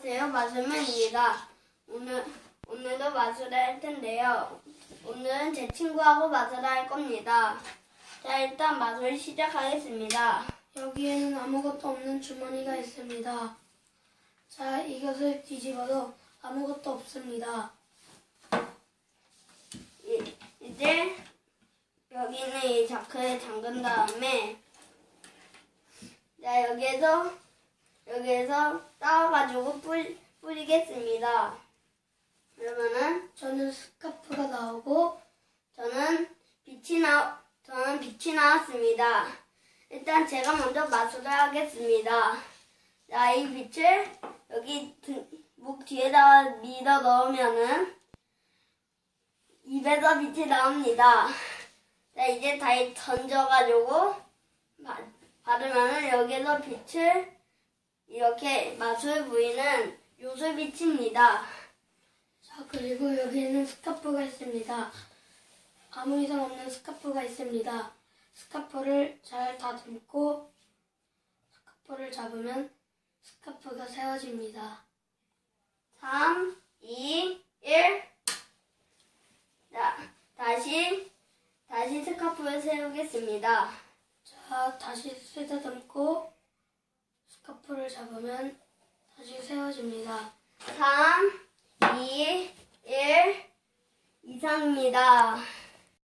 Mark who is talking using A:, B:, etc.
A: 안녕하세요. 마술맨입니다. 오늘, 오늘도 마술을 할 텐데요. 오늘은 제 친구하고 마술을 할 겁니다. 자, 일단 마술 시작하겠습니다.
B: 여기에는 아무것도 없는 주머니가 있습니다. 자, 이것을 뒤집어도 아무것도 없습니다.
A: 이, 이제 여기는 이 자크를 잠근 다음에 자, 여기에서 여기에서 따와가지고 뿌리, 뿌리겠습니다. 그러면은
B: 저는 스카프가 나오고
A: 저는 빛이 나 저는 빛이 나왔습니다. 일단 제가 먼저 마술을 하겠습니다. 자, 이 빛을 여기 등, 목 뒤에다가 밀어 넣으면은 입에서 빛이 나옵니다. 자, 이제 다시 던져가지고 바, 바르면은 여기서 빛을 이렇게 마술 부위는 요술빛입니다.
B: 자, 그리고 여기에는 스카프가 있습니다. 아무 이상 없는 스카프가 있습니다. 스카프를 잘 다듬고 스카프를 잡으면 스카프가 세워집니다.
A: 3, 2, 1. 자, 다시, 다시 스카프를 세우겠습니다.
B: 자, 다시 쓰다듬 고 스카프를 잡으면 다시 세워집니다.
A: 3, 2, 1. 이상입니다.